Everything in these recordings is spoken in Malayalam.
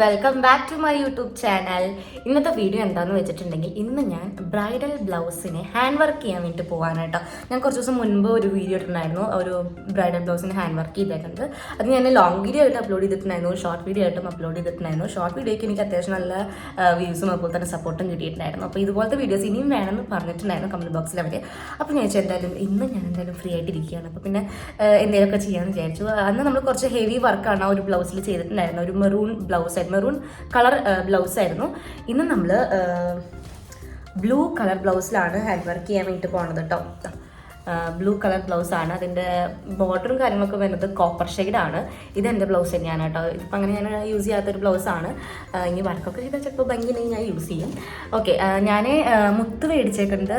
Welcome back to my YouTube channel ഇന്നത്തെ വീഡിയോ എന്താന്ന് വെച്ചിട്ടുണ്ടെങ്കിൽ ഇന്ന് ഞാൻ ബ്രൈഡൽ ബ്ലൗസിനെ ഹാൻഡ് വർക്ക് ചെയ്യാൻ വേണ്ടി പോകാനായിട്ടോ ഞാൻ കുറച്ച് ദിവസം മുൻപ് ഒരു വീഡിയോ ഇട്ടിട്ടുണ്ടായിരുന്നു ഒരു ബ്രൈഡൽ ബ്ലൗസിന് ഹാൻഡ് വർക്ക് ചെയ്തേക്കുന്നത്. അത് ഞാൻ ലോങ് വീഡിയോ ആയിട്ട് അപ്ലോഡ് ചെയ്തിട്ടുണ്ടായിരുന്നു ഷോർട്ട് വീഡിയോ ആയിട്ടും അപ്ലോഡ് ചെയ്തിട്ടുണ്ടായിരുന്നു. ഷോർട്ട് വീഡിയോയ്ക്ക് എനിക്ക് അത്യാവശ്യം നല്ല വ്യൂസും അതുപോലെ തന്നെ സപ്പോർട്ടും കിട്ടിയിട്ടുണ്ടായിരുന്നു. അപ്പോൾ ഇതുപോലത്തെ വീഡിയോസ് ഇനിയും വേണമെന്ന് പറഞ്ഞിട്ടുണ്ടായിരുന്നു കമന്റ് ബോക്സിൽ അവർ അപ്പോൾ ഞാൻ വെച്ചാൽ എന്തായാലും ഇന്ന് ഞാൻ എന്തായാലും ഫ്രീ ആയിട്ടിരിക്കുകയാണ് അപ്പോൾ പിന്നെ എന്തെങ്കിലുമൊക്കെ ചെയ്യാമെന്ന് വിചാരിച്ചു. അന്ന് നമ്മൾ കുറച്ച് ഹെവി വർക്കാണ് ആ ഒരു ബ്ലൗസിൽ ചെയ്തിട്ടുണ്ടായിരുന്നത് ഒരു maroon blouse maroon colour blouse ആയിരുന്നു. ഇന്ന് നമ്മൾ ബ്ലൂ കളർ ബ്ലൗസിലാണ് ഹാൻഡ് വർക്ക് ചെയ്യാൻ വേണ്ടിയിട്ട് പോണത് കേട്ടോ ബ്ലൂ കളർ ബ്ലൗസ് ആണ്. അതിന്റെ ബോർഡറും കാര്യങ്ങളൊക്കെ വരുന്നത് കോപ്പർ ആണ്. ഇതെന്റെ ബ്ലൗസ് തന്നെയാണ് കേട്ടോ. ഇപ്പം അങ്ങനെ ഞാൻ യൂസ് ചെയ്യാത്തൊരു ബ്ലൗസ് ആണ്. ഇനി വർക്കൊക്കെ ചെയ്താൽ ചിലപ്പോൾ ഇനി ഞാൻ യൂസ് ചെയ്യും. ഓക്കെ ഞാൻ മുത്ത് മേടിച്ചേക്കുന്നത്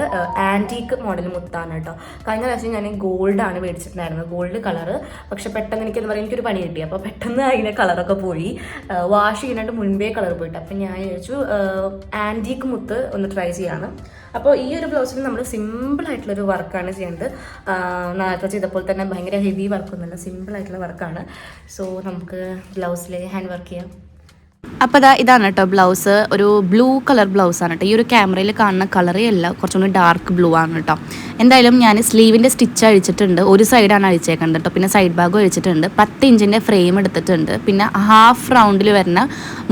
ആന്റീക്ക് മോഡൽ മുത്താണ് കേട്ടോ. കഴിഞ്ഞ പ്രാവശ്യം ഞാൻ ഗോൾഡാണ് മേടിച്ചിട്ടുണ്ടായിരുന്നത്. ഗോൾഡ് കളർ പക്ഷെ പെട്ടെന്ന് എനിക്ക് എന്താ പറയുക എനിക്കൊരു പണി കിട്ടി. അപ്പോൾ പെട്ടെന്ന് അതിന്റെ കളറൊക്കെ പോയി. വാഷ് ചെയ്യുന്നതിന് മുൻപേ കളർ പോയിട്ട്. അപ്പം ഞാൻ വിചാരിച്ചു ആന്റീക്ക് മുത്ത് ഒന്ന് ട്രൈ ചെയ്യാമെന്ന് അപ്പോൾ ഈ ഒരു ബ്ലൗസിൽ നമ്മൾ സിമ്പിൾ ആയിട്ടുള്ളൊരു വർക്കാണ് ചെയ്യുന്നത് നേരത്തെ ചെയ്തപ്പോൾ തന്നെ ഭയങ്കര ഹെവി വർക്കൊന്നുമല്ല സിമ്പിൾ ആയിട്ടുള്ള വർക്കാണ് സോ നമുക്ക് ബ്ലൗസിൽ ഹാൻഡ് വർക്ക് ചെയ്യാം. അപ്പോൾ ഇതാ ഇതാണ് കേട്ടോ ബ്ലൗസ്. ഒരു ബ്ലൂ കളർ ബ്ലൗസ് ആണ് കേട്ടോ. ഈ ഒരു ക്യാമറയിൽ കാണുന്ന കളറേ അല്ല. കുറച്ചും കൂടി ഡാർക്ക് ബ്ലൂ ആണ് കേട്ടോ. എന്തായാലും ഞാൻ സ്ലീവിന്റെ സ്റ്റിച്ച് അഴിച്ചിട്ടുണ്ട്. ഒരു സൈഡാണ് അഴിച്ചേക്കുന്നത് കേട്ടോ. പിന്നെ സൈഡ് ഭാഗം അഴിച്ചിട്ടുണ്ട്. പത്ത് ഇഞ്ചിന്റെ ഫ്രെയിം എടുത്തിട്ടുണ്ട്. പിന്നെ ഹാഫ് റൗണ്ടിൽ വരുന്ന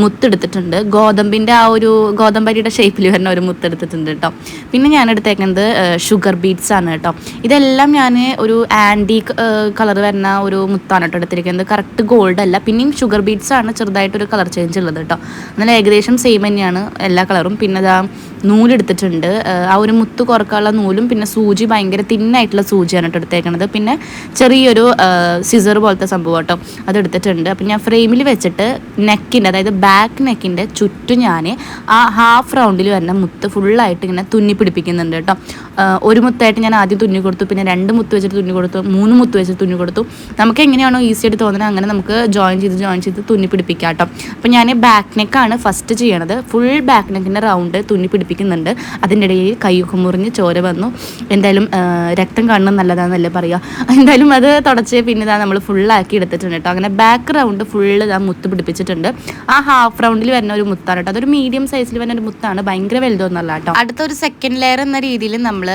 മുത്ത് എടുത്തിട്ടുണ്ട്. ഗോതമ്പിന്റെ ആ ഒരു ഗോതമ്പരിയുടെ ഷേപ്പിൽ വരുന്ന ഒരു മുത്ത് എടുത്തിട്ടുണ്ട് കേട്ടോ. പിന്നെ ഞാൻ എടുത്തേക്കുന്നത് ഷുഗർ ബീറ്റ്സ് ആണ് കേട്ടോ. ഇതെല്ലാം ഞാൻ ഒരു ആന്റി കളർ വരുന്ന ഒരു മുത്താണ് കേട്ടോ എടുത്തിരിക്കുന്നത്. കറക്റ്റ് ഗോൾഡ് അല്ല. പിന്നെയും ഷുഗർ ബീറ്റ്സ് ആണ് ചെറുതായിട്ടൊരു കളർ ചേഞ്ച് ഉള്ളത്. കേട്ടോ എന്നാൽ ഏകദേശം സെയിം തന്നെയാണ് എല്ലാ കളറും പിന്നെ അതാ നൂലെടുത്തിട്ടുണ്ട്. ആ ഒരു മുത്തു കുറക്കാനുള്ള നൂലും പിന്നെ സൂചി ഭയങ്കര തിന്നായിട്ടുള്ള സൂചിയാണ് കേട്ടോ എടുത്തേക്കണത്. പിന്നെ ചെറിയൊരു സിസർ പോലത്തെ സംഭവം കേട്ടോ അതെടുത്തിട്ടുണ്ട് അപ്പം ഞാൻ ഫ്രെയിമിൽ വെച്ചിട്ട് നെക്കിന്റെ അതായത് ബാക്ക് നെക്കിന്റെ ചുറ്റും ഞാൻ ആ ഹാഫ് റൗണ്ടിൽ വരുന്ന മുത്ത് ഫുള്ളായിട്ട് ഇങ്ങനെ തുന്നി പിടിപ്പിക്കുന്നുണ്ട് കേട്ടോ ഒരു മുത്തായിട്ട് ഞാൻ ആദ്യം തുന്നി കൊടുത്തു. പിന്നെ രണ്ട് മുത്ത് വെച്ചിട്ട് തുന്നി കൊടുത്തു. മൂന്ന് മുത്ത് വെച്ചിട്ട് തുന്നി കൊടുത്തു. നമുക്ക് എങ്ങനെയാണോ ഈസി ആയിട്ട് തോന്നുന്നത് അങ്ങനെ നമുക്ക് ജോയിൻ ചെയ്ത് ജോയിൻ ചെയ്ത് തുന്നി പിടിപ്പിക്കാം കേട്ടോ അപ്പം ഞാൻ ബാക്ക് നെക്കാണ് ഫസ്റ്റ് ചെയ്യണത്. ഫുൾ ബാക്ക് നെക്കിന്റെ റൗണ്ട് തുന്നി പിടിപ്പിക്കുന്നുണ്ട്. അതിന്റെ ഇടയിൽ കൈയൊക്കെ മുറിഞ്ഞ് ചോര വന്നു. എന്തായാലും രക്തം കാണുന്നത് നല്ലതാണെന്നല്ലേ പറയുക എന്തായാലും അത് തുടച്ച് പിന്നെ ഇതാ നമ്മൾ ഫുള്ളാക്കി എടുത്തിട്ടുണ്ട് കേട്ടോ അങ്ങനെ ബാക്ക് റൗണ്ട് ഫുള്ള് ഇതാ മുത്ത് പിടിപ്പിച്ചിട്ടുണ്ട്. ആ ഹാഫ് റൗണ്ടിൽ വരുന്ന ഒരു മുത്താണ് കേട്ടോ അതൊരു മീഡിയം സൈസിൽ വരുന്ന ഒരു മുത്താണ്. ഭയങ്കര വലുതൊന്നല്ല കേട്ടോ അടുത്ത ഒരു സെക്കൻഡ് ലെയർ എന്ന രീതിയിൽ നമ്മൾ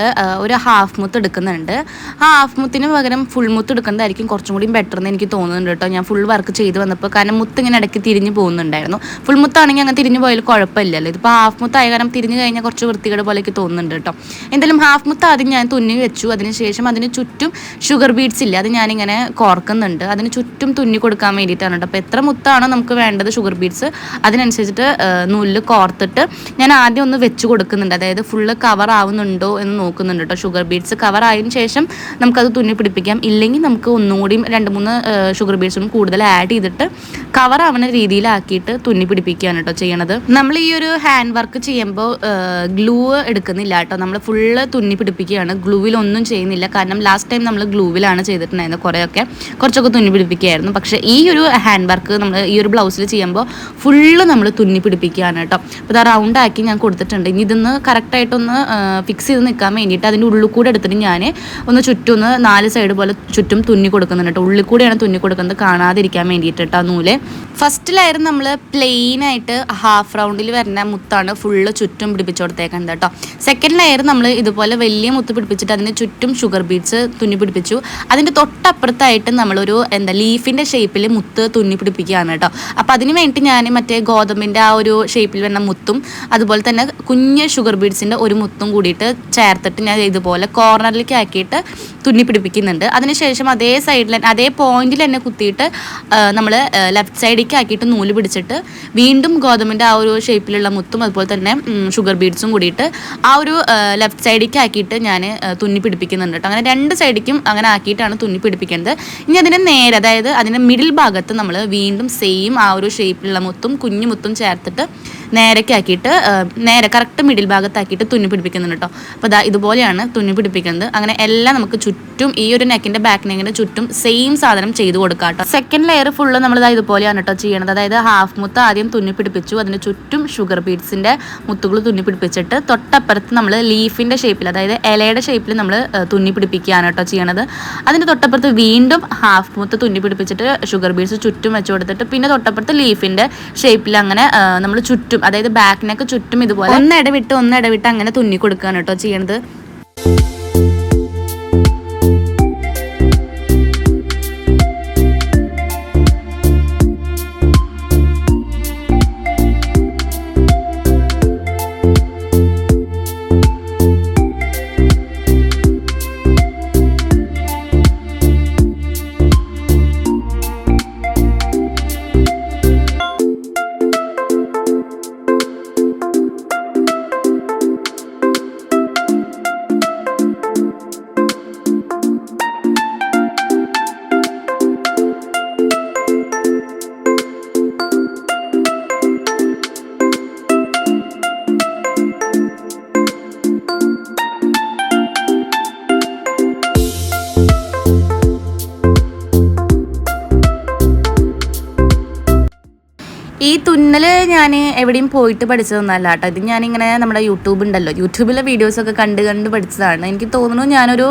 ഒരു ഹാഫ് മുത്ത് എടുക്കുന്നുണ്ട്. ആ ഹാഫ് മുത്തിന് പകരം ഫുൾ മുത്ത് എടുക്കുന്നതായിരിക്കും കുറച്ചും കൂടി ബെറ്റർ എന്ന് എനിക്ക് തോന്നുന്നുണ്ട് കേട്ടോ ഞാൻ ഫുൾ വർക്ക് ചെയ്ത് വന്നപ്പോൾ കാരണം മുത്ത് ഇങ്ങനെ ഇടയ്ക്ക് തിരിഞ്ഞു പോകുന്നുണ്ടായിരുന്നു. ഫുൾ മുത്താണെങ്കിൽ അങ്ങനെ തിരിഞ്ഞു പോയാൽ കുഴപ്പമില്ലല്ലോ. ഇതിപ്പോൾ ഹാഫ് മുത്തായ കാരണം തിരിഞ്ഞു കഴിഞ്ഞാൽ കുറച്ച് വൃത്തികേട് പോലെയൊക്കെ തോന്നുന്നുണ്ട് കേട്ടോ. എന്തായാലും ഹാഫ് മുത്ത് ആദ്യം ഞാൻ തുന്നി വെച്ചു. അതിനുശേഷം അതിന് ചുറ്റും ഷുഗർ ബീഡ്സ് ഇല്ല അത് ഞാനിങ്ങനെ കോർക്കുന്നുണ്ട്. അതിന് ചുറ്റും തുന്നി കൊടുക്കാൻ വേണ്ടിയിട്ടാണ് കേട്ടോ. അപ്പോൾ എത്ര മുത്താണോ നമുക്ക് വേണ്ടത് ഷുഗർ ബീഡ്സ് അതിനനുസരിച്ചിട്ട് നൂൽ കോർത്തിട്ട് ഞാൻ ആദ്യം ഒന്ന് വെച്ച് കൊടുക്കുന്നുണ്ട്. അതായത് ഫുള്ള് കവർ ആവുന്നുണ്ടോ എന്ന് നോക്കുന്നുണ്ട് കേട്ടോ. ഷുഗർ ബീഡ്സ് കവർ ആയതിനു ശേഷം നമുക്കത് തുന്നി പിടിപ്പിക്കാം. ഇല്ലെങ്കിൽ നമുക്ക് ഒന്നും കൂടിയും രണ്ട് മൂന്ന് ഷുഗർ ബീഡ്സും കൂടുതൽ ആഡ് ചെയ്തിട്ട് കവർ ആവുന്ന രീതിയിലാക്കിയിട്ട് തുന്നി പിടിപ്പിക്കുകയാണ് കേട്ടോ ചെയ്യണത്. നമ്മൾ ഈ ഒരു ഹാൻഡ് വർക്ക് ചെയ്യുമ്പോൾ ഗ്ലൂ എടുക്കുന്നില്ല കേട്ടോ. നമ്മൾ ഫുള്ള് തുന്നി പിടിപ്പിക്കുകയാണ്. ഗ്ലൂവിലൊന്നും ചെയ്യുന്നില്ല. കാരണം ലാസ്റ്റ് ടൈം നമ്മൾ ഗ്ലൂവിലാണ് ചെയ്തിട്ടുണ്ടായിരുന്നത് കുറേയൊക്കെ. കുറച്ചൊക്കെ തുന്നി പിടിപ്പിക്കുകയായിരുന്നു. പക്ഷേ ഈ ഒരു ഹാൻഡ് വർക്ക് നമ്മൾ ഈ ഒരു ബ്ലൗസിൽ ചെയ്യുമ്പോൾ ഫുള്ള് നമ്മൾ തുന്നി പിടിപ്പിക്കുകയാണ് കേട്ടോ. അപ്പോൾ അത് റൗണ്ട് ആക്കി ഞാൻ കൊടുത്തിട്ടുണ്ട്. ഇനി ഇതൊന്ന് കറക്റ്റായിട്ടൊന്ന് ഫിക്സ് ചെയ്ത് നിൽക്കാൻ വേണ്ടിയിട്ട് അതിന്റെ ഉള്ളിൽ കൂടെ എടുത്തിട്ട് ഞാൻ ഒന്ന് ചുറ്റും ഒന്ന് നാല് സൈഡ് പോലെ ചുറ്റും തുന്നി കൊടുക്കുന്നുണ്ട് കേട്ടോ. ഉള്ളിൽ കൂടെയാണ് തുന്നി കൊടുക്കുന്നത്. കാണാതിരിക്കാൻ വേണ്ടിയിട്ട് കേട്ടോ നൂൽ. ഫസ്റ്റിലായിരുന്നു നമ്മൾ പ്ലെയിൻ ആയിട്ട് ഹാഫ് റൗണ്ടിൽ വരുന്ന മുത്താണ് ഫുള്ള് ചുറ്റും പിടിപ്പിച്ചു കൊടുത്തേക്കുന്നത് കേട്ടോ. സെക്കൻഡ് ലെയർ നമ്മൾ ഇതുപോലെ വലിയ മുത്ത് പിടിപ്പിച്ചിട്ട് അതിന് ചുറ്റും ഷുഗർ ബീഡ്സ് തുന്നി പിടിപ്പിച്ചു. അതിന്റെ തൊട്ടപ്പുറത്തായിട്ട് നമ്മളൊരു എന്താ ലീഫിന്റെ ഷേപ്പിൽ മുത്ത് തുന്നി പിടിപ്പിക്കുകയാണ് കേട്ടോ. അപ്പോൾ അതിന് വേണ്ടി ഞാൻ മറ്റേ ഗോതമ്പിന്റെ ആ ഒരു ഷേപ്പിൽ വരുന്ന മുത്തും അതുപോലെ തന്നെ കുഞ്ഞ് ഷുഗർ ബീഡ്സിന്റെ ഒരു മുത്തും കൂടിയിട്ട് ചേർത്തിട്ട് ഞാൻ ഇതുപോലെ കോർണറിലേക്ക് ആക്കിയിട്ട് തുന്നി പിടിപ്പിക്കുന്നുണ്ട്. അതിനുശേഷം അതേ സൈഡിൽ അതേ പോയിന്റിൽ തന്നെ കുത്തിയിട്ട് നമ്മൾ ലെഫ്റ്റ് സൈഡിലേക്ക് ആക്കിയിട്ട് നൂൽ പിടിച്ചിട്ട് വീണ്ടും ഗോതമ്പിന്റെ ആ ഒരു ഷേപ്പിലുള്ള മുത്തും അതുപോലെ തന്നെ ഷുഗർ ബീഡ്സും കൂടിയിട്ട് ആ ഒരു ലെഫ്റ്റ് സൈഡിലേക്ക് ആക്കിയിട്ട് ഞാൻ തുന്നി പിടിപ്പിക്കുന്നുണ്ട് കേട്ടോ അങ്ങനെ രണ്ട് സൈഡിക്കും അങ്ങനെ ആക്കിയിട്ടാണ് തുന്നി പിടിപ്പിക്കേണ്ടത് ഇനി അതിന്റെ നേരെ അതായത് അതിന്റെ മിഡിൽ ഭാഗത്ത് നമ്മൾ വീണ്ടും സെയിം ആ ഒരു ഷേപ്പിലുള്ള മുത്തും കുഞ്ഞു മുത്തും ചേർത്തിട്ട് നേരൊക്കെ ആക്കിയിട്ട് നേരെ കറക്റ്റ് മിഡിൽ ഭാഗത്താക്കിയിട്ട് തുന്നി പിടിപ്പിക്കുന്നുണ്ട് കേട്ടോ അപ്പോൾ ദാ ഇതുപോലെയാണ് തുന്നി പിടിപ്പിക്കുന്നത്. അങ്ങനെ എല്ലാം നമുക്ക് ചുറ്റും ഈ ഒരു നെക്കിന്റെ ബാക്ക് നെക്കിന്റെ ചുറ്റും സെയിം സാധനം ചെയ്ത് കൊടുക്കാം കേട്ടോ സെക്കൻഡ് ലെയർ ഫുള്ള് നമ്മൾ ഇതാ ഇതുപോലെയാണ് കേട്ടോ ചെയ്യണത്. അതായത് ഹാഫ് മുത്ത് ആദ്യം തുന്നി പിടിപ്പിച്ചു. അതിന് ചുറ്റും ഷുഗർ ബീഡ്സിന്റെ മുത്തുകൾ തുന്നി പിടിപ്പിച്ചിട്ട് തൊട്ടപ്പുറത്ത് നമ്മൾ ലീഫിന്റെ ഷേപ്പിൽ അതായത് ഇലയുടെ ഷേപ്പിൽ നമ്മൾ തുന്നി പിടിപ്പിക്കുകയാണ് കേട്ടോ ചെയ്യണത്. അതിന്റെ തൊട്ടപ്പുറത്ത് വീണ്ടും ഹാഫ് മുത്ത് തുന്നി പിടിപ്പിച്ചിട്ട് ഷുഗർ ബീഡ്സ് ചുറ്റും വെച്ച് കൊടുത്തിട്ട് പിന്നെ തൊട്ടപ്പുറത്ത് ലീഫിന്റെ ഷേപ്പിൽ അങ്ങനെ നമ്മൾ ചുറ്റും അതായത് ബാക്കിനൊക്കെ ചുറ്റും ഇതുപോലെ ഒന്ന് ഇടവിട്ട് ഒന്ന് ഇടവിട്ട് അങ്ങനെ തുന്നി കൊടുക്കുകയാണ് കേട്ടോ ചെയ്യണത്. ഈ തുന്നൽ ഞാൻ എവിടെയും പോയിട്ട് പഠിച്ചതൊന്നല്ല കേട്ടോ ഇത് ഞാനിങ്ങനെ നമ്മുടെ യൂട്യൂബ് ഉണ്ടല്ലോ. യൂട്യൂബിലെ വീഡിയോസൊക്കെ കണ്ട് കണ്ട് പഠിച്ചതാണ്. എനിക്ക് തോന്നുന്നു ഞാനൊരു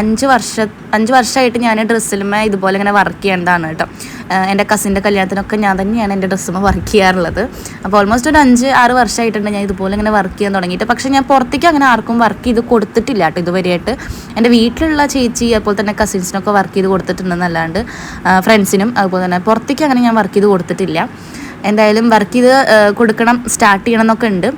അഞ്ച് വർഷ അഞ്ച് വർഷമായിട്ട് ഞാൻ ഡ്രസ്സിലുമേ ഇതുപോലെ ഇങ്ങനെ വർക്ക് ചെയ്യേണ്ടതാണ് കേട്ടോ. എന്റെ കസിന്റെ കല്യാണത്തിനൊക്കെ ഞാൻ തന്നെയാണ് എന്റെ ഡ്രസ്സുമ്മ വർക്ക് ചെയ്യാറുള്ളത്. അപ്പോൾ ഓൾമോസ്റ്റ് ഒരു അഞ്ച് ആറ് വർഷമായിട്ടുണ്ട് ഞാൻ ഇതുപോലെ ഇങ്ങനെ വർക്ക് ചെയ്യാൻ തുടങ്ങിയിട്ട്. പക്ഷേ ഞാൻ പുറത്തേക്ക് അങ്ങനെ ആർക്കും വർക്ക് ചെയ്ത് കൊടുത്തിട്ടില്ല കേട്ടോ ഇതുവരെയായിട്ട്. എന്റെ വീട്ടിലുള്ള ചേച്ചി അതുപോലെ തന്നെ കസിൻസിനൊക്കെ വർക്ക് ചെയ്ത് കൊടുത്തിട്ടുണ്ടെന്നല്ലാണ്ട് ഫ്രണ്ട്സിനും അതുപോലെ തന്നെ പുറത്തേക്ക് അങ്ങനെ ഞാൻ വർക്ക് ചെയ്ത് കൊടുത്തിട്ടില്ല. എന്തായാലും വർക്ക് ചെയ്ത് കൊടുക്കണം സ്റ്റാർട്ട് ചെയ്യണം എന്നൊക്കെ ഉണ്ട്.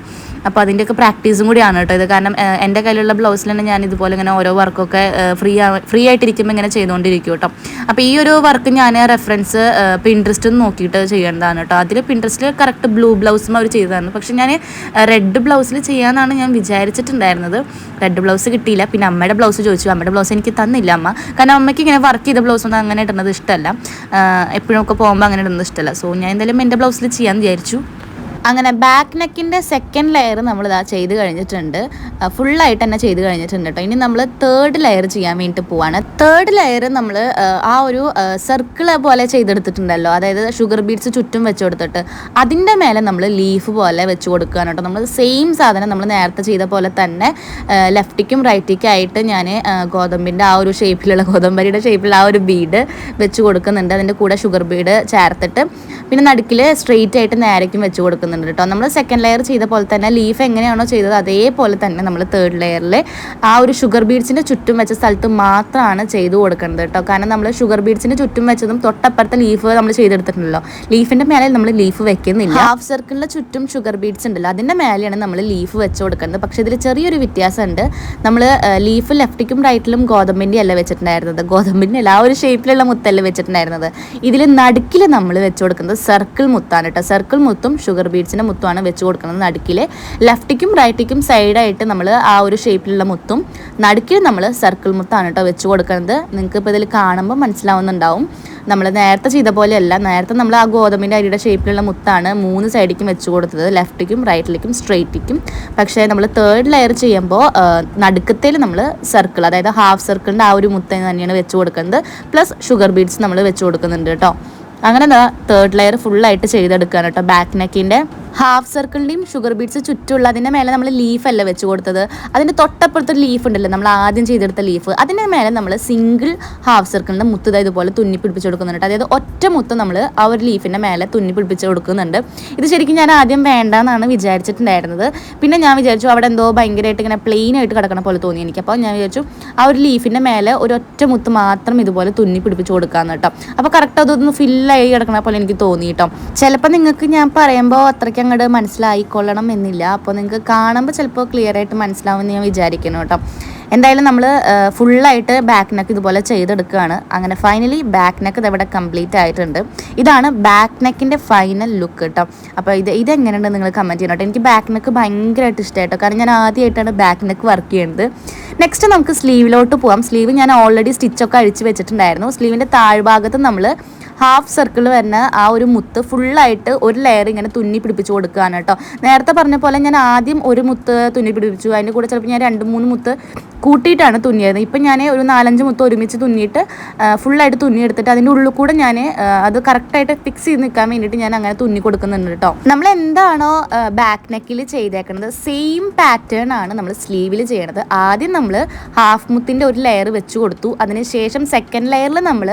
അപ്പോൾ അതിന്റെയൊക്കെ പ്രാക്ടീസും കൂടിയാണ് കേട്ടോ ഇത്. കാരണം എന്റെ കയ്യിലുള്ള ബ്ലൗസിൽ തന്നെ ഞാൻ ഇതുപോലെ ഇങ്ങനെ ഓരോ വർക്കൊക്കെ ഫ്രീ ഫ്രീ ആയിട്ടിരിക്കുമ്പോൾ ഇങ്ങനെ ചെയ്തുകൊണ്ടിരിക്കും കേട്ടോ. അപ്പോൾ ഈ ഒരു വർക്ക് ഞാൻ റെഫറൻസ് പിൻട്രസ്റ്റ് നോക്കിയിട്ട് ചെയ്യേണ്ടതാണ് കേട്ടോ. അതിൽ പിൻട്രസ്റ്റിൽ കറക്റ്റ് ബ്ലൂ ബ്ലൗസും അവർ ചെയ്തതാണ്. പക്ഷെ ഞാൻ റെഡ് ബ്ലൗസിൽ ചെയ്യാമെന്നാണ് ഞാൻ വിചാരിച്ചിട്ടുണ്ടായിരുന്നത്. റെഡ് ബ്ലൗസ് കിട്ടിയില്ല. പിന്നെ അമ്മയുടെ ബ്ലൗസ് ചോദിച്ചു. അമ്മയുടെ ബ്ലൗസ് എനിക്ക് തന്നില്ല അമ്മ. കാരണം അമ്മയ്ക്ക് ഇങ്ങനെ വർക്ക് ചെയ്ത ബ്ലൗസ് ഒന്നും അങ്ങനെ ഇടുന്നത് ഇഷ്ടമല്ല എപ്പോഴും ഒക്കെ പോകുമ്പോൾ അങ്ങനെ ഇടുന്നത് ഇഷ്ടമല്ല സോ ഞാൻ എന്തായാലും എന്റെ ബ്ലൗസിൽ ചെയ്യാമെന്ന് വിചാരിച്ചു. അങ്ങനെ ബാക്ക് നെക്കിന്റെ സെക്കൻഡ് ലെയർ നമ്മൾ ഇതാ ചെയ്ത് കഴിഞ്ഞിട്ടുണ്ട്. ഫുള്ളായിട്ട് തന്നെ ചെയ്ത് കഴിഞ്ഞിട്ടുണ്ട് കേട്ടോ ഇനി നമ്മൾ തേർഡ് ലെയർ ചെയ്യാൻ വേണ്ടിയിട്ട് പോവാണ്. തേർഡ് ലെയർ നമ്മൾ ആ ഒരു സർക്കിൾ പോലെ ചെയ്തെടുത്തിട്ടുണ്ടല്ലോ. അതായത് ഷുഗർ ബീഡ്സ് ചുറ്റും വെച്ച് കൊടുത്തിട്ട്. അതിന്റെ മേലെ നമ്മൾ ലീഫ് പോലെ വെച്ച് കൊടുക്കുകയാണ് കേട്ടോ നമ്മൾ സെയിം സാധനം നമ്മൾ നേരത്തെ ചെയ്ത പോലെ തന്നെ ലെഫ്റ്റിക്കും റൈറ്റിക്കും ആയിട്ട് ഞാൻ ഗോതമ്പിന്റെ ആ ഒരു ഷേപ്പിലുള്ള ഗോതമ്പരിയുടെ ഷേപ്പിലുള്ള ആ ഒരു ബീഡ് വെച്ച് കൊടുക്കുന്നുണ്ട്. അതിന്റെ കൂടെ ഷുഗർ ബീഡ് ചേർത്തിട്ട്. പിന്നെ നടുക്കിൽ സ്ട്രെയിറ്റ് ആയിട്ട് നേരേക്കും വെച്ച് കൊടുക്കുന്നുണ്ട്. കേട്ടോ. നമ്മൾ സെക്കൻഡ് ലെയർ ചെയ്ത പോലെ തന്നെ ലീഫ് എങ്ങനെയാണോ ചെയ്തത് അതേപോലെ തന്നെ നമ്മൾ തേർഡ് ലെയറിൽ ആ ഒരു ഷുഗർ ബീഡ്സിന്റെ ചുറ്റും വെച്ച സ്ഥലത്ത് മാത്രമാണ് ചെയ്ത് കൊടുക്കുന്നത് കേട്ടോ. കാരണം നമ്മൾ ഷുഗർ ബീഡ്സിന്റെ ചുറ്റും വെച്ചതും തൊട്ടപ്പുറത്തെ ലീഫ് നമ്മൾ ചെയ്തെടുത്തിട്ടുണ്ടല്ലോ. ലീഫിന്റെ മേലെ നമ്മൾ ലീഫ് വെക്കുന്നില്ല. ഹാഫ് സർക്കിളിന്റെ ചുറ്റും ഷുഗർ ബീഡ്സ് ഉണ്ടല്ലോ. അതിന്റെ മേലെയാണ് നമ്മൾ ലീഫ് വെച്ച് കൊടുക്കുന്നത്. പക്ഷേ ഇതിൽ ചെറിയൊരു വ്യത്യാസമുണ്ട്. നമ്മൾ ലീഫ് ലെഫ്റ്റിക്കും റൈറ്റിലും ഗോതമ്പിന്റെ അല്ല വെച്ചിട്ടുണ്ടായിരുന്നത്. ഗോതമ്പിന്റെ അല്ല ആ ഒരു ഷേപ്പിലുള്ള മുത്തല്ല വെച്ചിട്ടുണ്ടായിരുന്നത്. ഇതിൽ നടുക്കിൽ നമ്മൾ വെച്ച് കൊടുക്കുന്നത് സർക്കിൾ മുത്താണ് കേട്ടോ. സർക്കിൾ മുത്തും ഷുഗർ ബീഡ്സിന്റെ മുത്തുമാണ് വെച്ച് കൊടുക്കുന്നത് നടുക്കിൽ ലെഫ്റ്റിക്കും റൈറ്റിക്കും സൈഡായിട്ട് നമ്മൾ ആ ഒരു ഷേപ്പിലുള്ള മുത്തും നടുക്കിൽ നമ്മൾ സർക്കിൾ മുത്താണ് കേട്ടോ വെച്ച് കൊടുക്കുന്നത്. നിങ്ങൾക്ക് ഇപ്പോൾ ഇതിൽ കാണുമ്പോൾ മനസ്സിലാവുന്നുണ്ടാവും. നമ്മൾ നേരത്തെ ചെയ്ത പോലെയല്ല നേരത്തെ നമ്മൾ ആ ഗോതമ്പിന്റെ അരിയുടെ ഷേപ്പിലുള്ള മുത്താണ് മൂന്ന് സൈഡിലേക്കും വെച്ച് കൊടുത്തത്. ലെഫ്റ്റിക്കും റൈറ്റിലേക്കും സ്ട്രെയിറ്റിക്കും പക്ഷേ നമ്മൾ തേർഡ് ലെയർ ചെയ്യുമ്പോൾ നടുക്കത്തിൽ നമ്മൾ സർക്കിൾ അതായത് ഹാഫ് സർക്കിളിന്റെ ആ ഒരു മുത്ത തന്നെയാണ് വെച്ച് കൊടുക്കുന്നത്. പ്ലസ് ഷുഗർ ബീഡ്സ് നമ്മൾ വെച്ച് കൊടുക്കുന്നുണ്ട് കേട്ടോ. അങ്ങനെ തേർഡ് ലെയർ ഫുള്ളായിട്ട് ചെയ്തെടുക്കുകയാണ് കേട്ടോ. ബാക്ക് നെക്കിന്റെ ഹാഫ് സർക്കിളിന്റെയും ഷുഗർ ബീറ്റ്സ് ചുറ്റുമുള്ള അതിന്റെ മേലെ നമ്മൾ ലീഫല്ല വെച്ച് കൊടുത്തത്. അതിന്റെ തൊട്ടപ്പുറത്തൊരു ലീഫ് ഉണ്ടല്ലോ നമ്മൾ ആദ്യം ചെയ്തെടുത്ത ലീഫ് അതിന്റെ മേലെ നമ്മൾ സിംഗിൾ ഹാഫ് സർക്കിളിന്റെ മുത്ത് ഇതുപോലെ തുന്നി പിടിപ്പിച്ച് കൊടുക്കുന്നുണ്ട്. അതായത് ഒറ്റ മുത്ത് നമ്മൾ ആ ഒരു ലീഫിന്റെ മേലെ തുന്നി പിടിപ്പിച്ച് കൊടുക്കുന്നുണ്ട്. ഇത് ശരിക്കും ഞാൻ ആദ്യം വേണ്ടെന്നാണ് വിചാരിച്ചിട്ടുണ്ടായിരുന്നത്. പിന്നെ ഞാൻ വിചാരിച്ചു അവിടെ എന്തോ ഭയങ്കരമായിട്ട് ഇങ്ങനെ പ്ലെയിൻ ആയിട്ട് കിടക്കണ പോലെ തോന്നി എനിക്ക്. അപ്പോൾ ഞാൻ വിചാരിച്ചു ആ ഒരു ലീഫിന്റെ മേലെ ഒരു ഒറ്റ മുത്ത് മാത്രം ഇതുപോലെ തുന്നി പിടിപ്പിച്ച് കൊടുക്കാമെന്ന് കേട്ടോ. അപ്പോൾ കറക്റ്റ് അതൊന്ന് ഫില്ലായി കിടക്കണ പോലെ എനിക്ക് തോന്നി കേട്ടോ. ചിലപ്പോൾ നിങ്ങൾക്ക് ഞാൻ പറയുമ്പോൾ അത്രയ്ക്ക് അങ്ങോട്ട് മനസ്സിലായിക്കൊള്ളണം എന്നില്ല. അപ്പോൾ നിങ്ങൾക്ക് കാണുമ്പോൾ ചിലപ്പോൾ ക്ലിയർ ആയിട്ട് മനസ്സിലാവുമെന്ന് ഞാൻ വിചാരിക്കുന്നു കേട്ടോ. എന്തായാലും നമ്മൾ ഫുള്ളായിട്ട് ബാക്ക് നെക്ക് ഇതുപോലെ ചെയ്തെടുക്കുകയാണ് അങ്ങനെ ഫൈനലി ബാക്ക് നെക്ക് ഇതവിടെ കംപ്ലീറ്റ് ആയിട്ടുണ്ട്. ഇതാണ് ബാക്ക് നെക്കിന്റെ ഫൈനൽ ലുക്ക് കേട്ടോ. അപ്പോൾ ഇത് ഇതെങ്ങനെയുണ്ട് നിങ്ങൾ കമന്റ് ചെയ്യണം കേട്ടോ. എനിക്ക് ബാക്ക് നെക്ക് ഭയങ്കരമായിട്ട് ഇഷ്ടമായിട്ടോ കാരണം ഞാൻ ആദ്യമായിട്ടാണ് ബാക്ക് നെക്ക് വർക്ക് ചെയ്യുന്നത്. നെക്സ്റ്റ് നമുക്ക് സ്ലീവിലോട്ട് പോകാം സ്ലീവ് ഞാൻ ഓൾറെഡി സ്റ്റിച്ചൊക്കെ അഴിച്ച് വെച്ചിട്ടുണ്ടായിരുന്നു. സ്ലീവിന്റെ താഴ്ഭാഗത്ത് നമ്മൾ ഹാഫ് സർക്കിൾ വരുന്ന ആ ഒരു മുത്ത് ഫുള്ളായിട്ട് ഒരു ലെയർ ഇങ്ങനെ തുന്നി പിടിപ്പിച്ച് കൊടുക്കുകയാണ് കേട്ടോ. നേരത്തെ പറഞ്ഞ പോലെ ഞാൻ ആദ്യം ഒരു മുത്ത് തുന്നി പിടിപ്പിച്ചു. അതിന്റെ കൂടെ ചിലപ്പോൾ ഞാൻ രണ്ട് മൂന്ന് മുത്ത് കൂട്ടിയിട്ടാണ് തുന്നിയത്. ഇപ്പം ഞാൻ ഒരു നാലഞ്ച് മുത്ത് ഒരുമിച്ച് തുന്നിയിട്ട് ഫുള്ളായിട്ട് തുന്നി എടുത്തിട്ട് അതിന്റെ ഉള്ളിൽ കൂടെ ഞാൻ അത് കറക്റ്റായിട്ട് ഫിക്സ് ചെയ്ത് നിൽക്കാൻ വേണ്ടിയിട്ട് ഞാൻ അങ്ങനെ തുന്നി കൊടുക്കുന്നുണ്ട് കേട്ടോ. നമ്മൾ എന്താണോ ബാക്ക് നെക്കിൽ ചെയ്തേക്കുന്നത് സെയിം പാറ്റേൺ ആണ് നമ്മൾ സ്ലീവിൽ ചെയ്യണത്. ആദ്യം നമ്മൾ ഹാഫ് മുത്തിന്റെ ഒരു ലെയർ വെച്ച് കൊടുത്തു. അതിനുശേഷം സെക്കൻഡ് ലെയറിൽ നമ്മൾ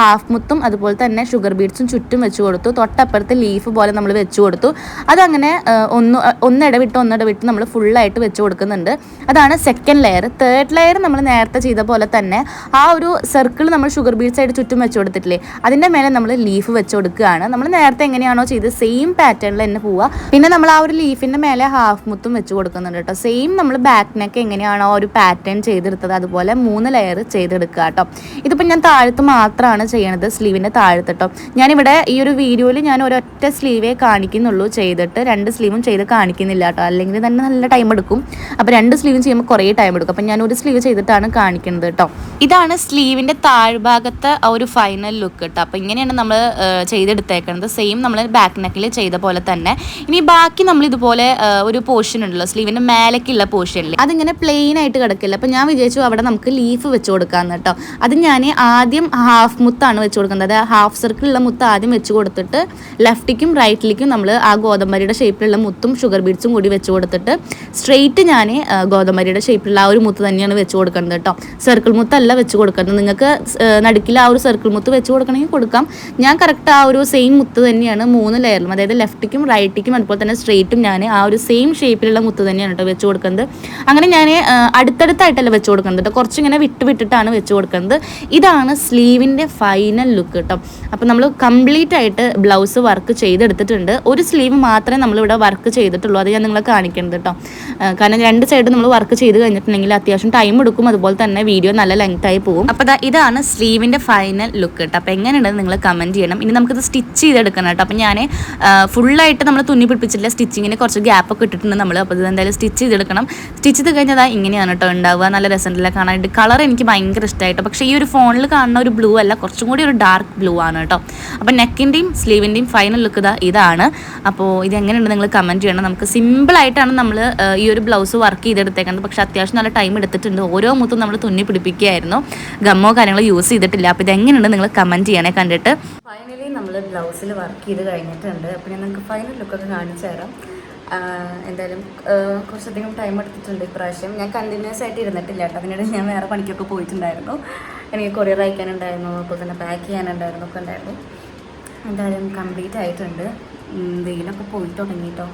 ഹാഫ് മുത്തും അതുപോലെ തന്നെ ഷുഗർ ബീഡ്സും ചുറ്റും വെച്ച് കൊടുത്തു. തൊട്ടപ്പുറത്ത് ലീഫ് പോലെ നമ്മൾ വെച്ച് കൊടുത്തു. അതങ്ങനെ ഒന്ന് ഒന്നിടവിട്ട് ഒന്നിടവിട്ട് നമ്മൾ ഫുള്ളായിട്ട് വെച്ച് കൊടുക്കുന്നുണ്ട്. അതാണ് സെക്കൻഡ് ലെയർ തേർഡ് ലെയർ നമ്മൾ നേരത്തെ ചെയ്ത പോലെ തന്നെ ആ ഒരു സർക്കിൾ നമ്മൾ ഷുഗർ ബീഡ്സ് ആയിട്ട് ചുറ്റും വെച്ച് കൊടുത്തിട്ടില്ലേ അതിന്റെ മേലെ നമ്മൾ ലീഫ് വെച്ച് കൊടുക്കുകയാണ്. നമ്മൾ നേരത്തെ എങ്ങനെയാണോ ചെയ്ത് സെയിം പാറ്റേണിൽ തന്നെ പോവുക. പിന്നെ നമ്മൾ ആ ഒരു ലീഫിന്റെ മേലെ ഹാഫ് മുത്തും വെച്ച് കൊടുക്കുന്നുണ്ട് കേട്ടോ. സെയിം നമ്മൾ ബാക്ക് നെക്ക് എങ്ങനെയാണോ ആ ഒരു പാറ്റേൺ ചെയ്തെടുത്തത് അതുപോലെ മൂന്ന് ലെയർ ചെയ്തെടുക്കുക കേട്ടോ. ഇതിപ്പോൾ ഞാൻ താഴത്ത് മാത്രമാണ് ചെയ്യണത് സ്ലീവിന്റെ താഴത്ത് കേട്ടോ. ഞാനിവിടെ ഈ ഒരു വീഡിയോയിൽ ഞാൻ ഒരൊറ്റ സ്ലീവേ കാണിക്കുന്നുള്ളൂ ചെയ്തിട്ട്. രണ്ട് സ്ലീവും ചെയ്ത് കാണിക്കുന്നില്ല കേട്ടോ. അല്ലെങ്കിൽ തന്നെ നല്ല ടൈം എടുക്കും. അപ്പോൾ രണ്ട് സ്ലീവും ചെയ്യുമ്പോൾ കുറേ ടൈം എടുക്കും. അപ്പം ഞാൻ ഒരു സ്ലീവ് ചെയ്തിട്ടാണ് കാണിക്കുന്നത് കേട്ടോ. ഇതാണ് സ്ലീവിന്റെ താഴ്ഭാഗത്തെ ആ ഒരു ഫൈനൽ ലുക്ക് കേട്ടോ. അപ്പോൾ ഇങ്ങനെയാണ് നമ്മൾ ചെയ്തെടുത്തേക്കുന്നത് സെയിം നമ്മൾ ബാക്ക് നെക്കിൽ ചെയ്ത പോലെ തന്നെ. ഇനി ബാക്കി നമ്മൾ ഇതുപോലെ ഒരു പോർഷൻ ഉണ്ടല്ലോ. സ്ലീവിന്റെ മേലേക്കുള്ള പോർഷനിൽ അതിങ്ങനെ പ്ലെയിൻ ആയിട്ട് കിടക്കില്ല. അപ്പോൾ ഞാൻ വിചാരിച്ചു അവിടെ നമുക്ക് ലീഫ് വെച്ച് കൊടുക്കാമെന്ന് കേട്ടോ. അത് ഞാൻ ആദ്യം ഹാഫ് മുത്താണ് വെച്ച് കൊടുക്കുന്നത്. അതായത് ഹാഫ് സർക്കിളുള്ള മുത്ത് ആദ്യം വെച്ച് കൊടുത്തിട്ട് ലെഫ്റ്റിക്കും റൈറ്റിലേക്കും നമ്മൾ ആ ഗോതമ്പരിയുടെ ഷേപ്പിലുള്ള മുത്തും ഷുഗർ ബീഡ്സും കൂടി വെച്ച് കൊടുത്തിട്ട് സ്ട്രെയിറ്റ് ഞാൻ ഗോതമ്പരിയുടെ ഷേപ്പിലുള്ള ആ ഒരു മുത്ത് തന്നെയാണ് വെച്ച് കൊടുക്കുന്നത് കേട്ടോ. സർക്കിൾ മുത്തല്ല വെച്ച് കൊടുക്കുന്നത്. നിങ്ങൾക്ക് നടുക്കിൽ ആ ഒരു സർക്കിൾ മുത്ത് വെച്ച് കൊടുക്കണമെങ്കിൽ കൊടുക്കാം. ഞാൻ കറക്റ്റ് ആ ഒരു സെയിം മുത്ത് തന്നെയാണ് മൂന്ന് ലെയറിലും അതായത് ലെഫ്റ്റിക്കും റൈറ്റിക്കും അതുപോലെ തന്നെ സ്ട്രെയിറ്റും ഞാൻ ആ ഒരു സെയിം ഷേപ്പിലുള്ള മുത്ത് തന്നെയാണ് കേട്ടോ വെച്ച് കൊടുക്കുന്നത്. അങ്ങനെ ഞാൻ അടുത്തടുത്തായിട്ടല്ല വെച്ച് കൊടുക്കുന്നത് കേട്ടോ. കുറച്ചിങ്ങനെ വിട്ട് വിട്ടിട്ടാണ് വെച്ച് കൊടുക്കുന്നത്. ഇതാണ് സ്ലീവിന്റെ ഫൈനൽ ലുക്ക് കേട്ടോ. അപ്പോൾ നമ്മൾ കംപ്ലീറ്റ് ആയിട്ട് ബ്ലൗസ് വർക്ക് ചെയ്തെടുത്തിട്ടുണ്ട്. ഒരു സ്ലീവ് മാത്രമേ നമ്മളിവിടെ വർക്ക് ചെയ്തിട്ടുള്ളൂ. അത് ഞാൻ നിങ്ങളെ കാണിക്കുന്നത് കേട്ടോ കാരണം രണ്ട് സൈഡ് നമ്മൾ വർക്ക് ചെയ്ത് കഴിഞ്ഞിട്ടുണ്ടെങ്കിൽ അത്യാവശ്യം ടൈം എടുക്കും. അതുപോലെ തന്നെ വീഡിയോ നല്ല ലെങ്ത് ആയി പോകും. അപ്പോൾ ഇതാണ് സ്ലീവിന്റെ ഫൈനൽ ലുക്ക് കേട്ടോ അപ്പോൾ എങ്ങനെയുണ്ടെന്ന് നിങ്ങൾ കമന്റ് ചെയ്യണം. ഇനി നമുക്കിത് സ്റ്റിച്ച് ചെയ്തെടുക്കണം കേട്ടോ അപ്പോൾ ഞാൻ ഫുള്ളായിട്ട് നമ്മൾ തുന്നി പിടിപ്പിച്ചില്ല സ്റ്റിച്ചിങ്ങിന് കുറച്ച് ഗ്യാപ്പ് ഒക്കെ ഇട്ടിട്ടുണ്ട് നമ്മൾ അപ്പോൾ ഇത് എന്തായാലും സ്റ്റിച്ച് ചെയ്തെടുക്കണം. സ്റ്റിച്ച് ചെയ്ത് കഴിഞ്ഞാൽ ഇങ്ങനെയാണ് കേട്ടോ ഉണ്ടാവുക. നല്ല രസമുണ്ടല്ല. കാണാനായിട്ട് കളർ എനിക്ക് ഭയങ്കര ഇഷ്ടമായിട്ട് പക്ഷേ ഈ ഒരു ഫോണിൽ കാണുന്ന ഒരു ബ്ലൂ അല്ല. കുറച്ചും കൂടി ഒരു ഡാർക്ക് ബ്ലൂ ആണ്. കേട്ടോ. അപ്പോൾ നെക്കിന്റെയും സ്ലീവിന്റെയും ഫൈനൽ ലുക്ക് ഇതാ ഇതാണ്. അപ്പോൾ ഇത് എങ്ങനെയുണ്ട് നിങ്ങൾ കമന്റ് ചെയ്യണം. നമുക്ക് സിമ്പിളായിട്ടാണ് നമ്മൾ ഈ ഒരു ബ്ലൗസ് വർക്ക് ചെയ്തെടുത്തേക്കുന്നത് പക്ഷേ അത്യാവശ്യം നല്ല ടൈം എടുത്തിട്ടുണ്ട്. ഓരോ മുത്തും നമ്മൾ തുന്നി പിടിപ്പിക്കുകയായിരുന്നു. ഗമ്മോ കാര്യങ്ങളോ യൂസ് ചെയ്തിട്ടില്ല. അപ്പോൾ ഇത് എങ്ങനെയുണ്ട് നിങ്ങൾ കമന്റ് ചെയ്യണേ കണ്ടിട്ട്. ഫൈനലി നമ്മൾ ബ്ലൗസിൽ വർക്ക് ചെയ്ത് കഴിഞ്ഞിട്ടുണ്ട്. അപ്പോൾ ഞാൻ നിങ്ങൾക്ക് ഫൈനൽ ലുക്കൊക്കെ കാണിച്ചു തരാം. എന്തായാലും കുറച്ചധികം ടൈം എടുത്തിട്ടുണ്ട് ഇപ്രാവശ്യം. ഞാൻ കണ്ടിന്യൂസ് ആയിട്ട് ഇരുന്നിട്ടില്ല കേട്ടോ. അതിനിടയിൽ ഞാൻ വേറെ പണിക്കൊക്കെ പോയിട്ടുണ്ടായിരുന്നു. എനിക്ക് കൊറിയർ അയക്കാനുണ്ടായിരുന്നു. അപ്പോൾ തന്നെ പാക്ക് ചെയ്യാനുണ്ടായിരുന്നു. ഒക്കെ ഉണ്ടായിരുന്നു. എന്തായാലും കംപ്ലീറ്റ് ആയിട്ടുണ്ട്. വെയിലൊക്കെ പോയി തുടങ്ങിയിട്ടോ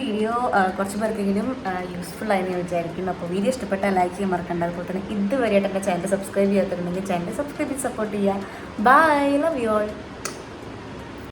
വീഡിയോ കുറച്ച് പേർക്കെങ്കിലും യൂസ്ഫുൾ ആയി ഞാൻ വിചാരിക്കുന്നു. അപ്പോൾ വീഡിയോ ഇഷ്ടപ്പെട്ടാൽ ലൈക്ക് ചെയ്യാൻ മറക്കണ്ട. അതുപോലെ തന്നെ ഇതുവരെയായിട്ട് എന്റെ ചാനൽ സബ്സ്ക്രൈബ് ചെയ്യാത്തുണ്ടെങ്കിൽ ചാനൽ സബ്സ്ക്രൈബ് ചെയ്ത് സപ്പോർട്ട് ചെയ്യുക. Bye love you all